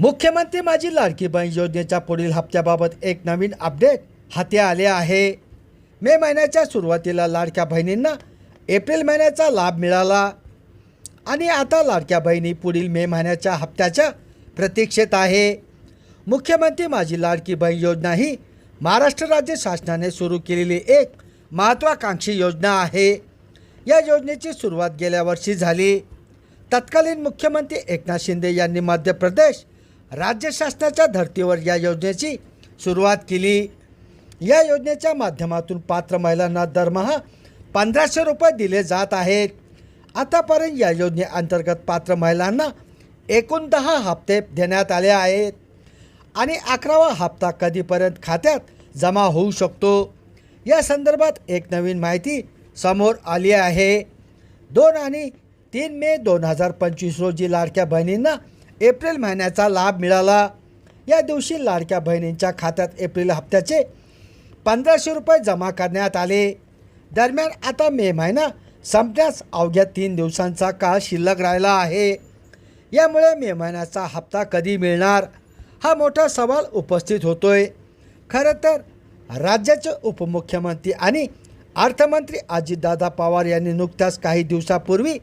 मुख्यमंत्री माझी लाडकी बहीण योजनेच्या पुढील हप्त्याबाबत एक नवीन अपडेट हाती आले आहे. मे महिन्याच्या सुरुवातीला लाडक्या बहिणींना एप्रिल महिन्याचा लाभ मिळाला. आणि आता लाडक्या बहिणी पुढील मे महिन्याच्या हप्त्याच्या प्रतीक्षेत आहे. मुख्यमंत्री माझी लाडकी बहीण योजना ही महाराष्ट्र राज्य शासनाने सुरू केलेली एक महत्त्वाकांक्षी योजना आहे. या योजनेची सुरुवात गेल्या वर्षी झाली. तत्कालीन मुख्यमंत्री एकनाथ शिंदे यांनी मध्य प्रदेश राज्य शासनाच्या धर्तीवर या योजनेची सुरुवात केली. या योजनेच्या माध्यमातून पात्र महिलांना दरमहा पंधराशे रुपये दिले जात आहेत. आतापर्यंत या योजनेअंतर्गत पात्र महिलांना एकूण दहा हप्ते देण्यात आले आहेत. आणि अकरावा हप्ता कधीपर्यंत खात्यात जमा होऊ शकतो? या संदर्भात एक नवीन माहिती समोर आली आहे. दोन आणि तीन मे दोन हजार पंचवीस रोजी लाडक्या बहिणींना एप्रिल महिन्याचा लाभ मिळाला. या दिवशी लाडक्या बहिणींच्या खात्यात एप्रिल हप्त्याचे पंधराशे रुपये जमा करण्यात आले. दरम्यान आता मे महिना संपण्यास अवघ्या तीन दिवसांचा काळ शिल्लक राहिला आहे. यामुळे मे महिन्याचा हप्ता कधी मिळणार? हा मोठा सवाल उपस्थित होतोय. खरं तर राज्याचे उपमुख्यमंत्री आणि अर्थमंत्री अजितदादा पवार यांनी नुकत्याच काही दिवसापूर्वी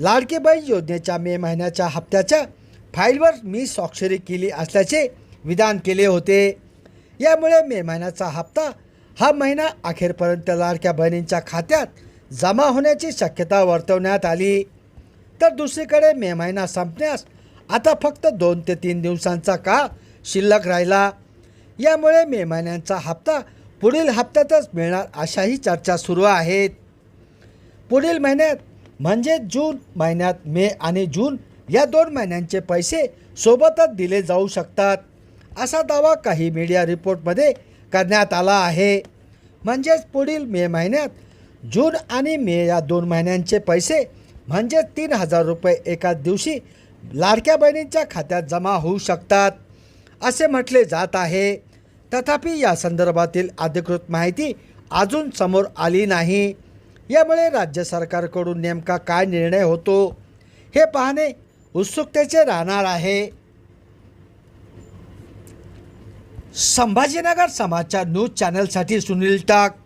लाडकेबाई योजनेच्या मे महिन्याच्या हप्त्याच्या फाईलवर मी स्वाक्षरी केली असल्याचे विधान केले होते. यामुळे मे महिन्याचा हप्ता हा महिना अखेरपर्यंत लाडक्या बहिणींच्या खात्यात जमा होण्याची शक्यता वर्तवण्यात आली. तर दुसरीकडे मे महिना संपण्यास आता फक्त दोन ते तीन दिवसांचा काळ शिल्लक राहिला. यामुळे मे महिन्यांचा हप्ता पुढील हप्त्यातच मिळणार अशाही चर्चा सुरू आहेत. पुढील महिन्यात म्हणजे जून महिन्यात मे आणि जून या दोन महिन्यांचे पैसे सोबतच दिले जाऊ शकतात. असा दावा काही मीडिया रिपोर्टमध्ये करण्यात आला आहे. म्हणजेच पुढील मे महिन्यात जून आणि मे या दोन महिन्यांचे पैसे म्हणजे तीन हजार रुपये एकाच दिवशी लाडक्या बहिणींच्या खात्यात जमा होऊ शकतात असे म्हटले जात आहे. तथापि या संदर्भातील अधिकृत माहिती अजून समोर आली नाही. यामुळे राज्य सरकारकडून नेमका काय निर्णय होतो हे पाहणे उत्सुकतेचे राहणार आहे. संभाजीनगर समाजच्या न्यूज चॅनलसाठी सुनील टाक.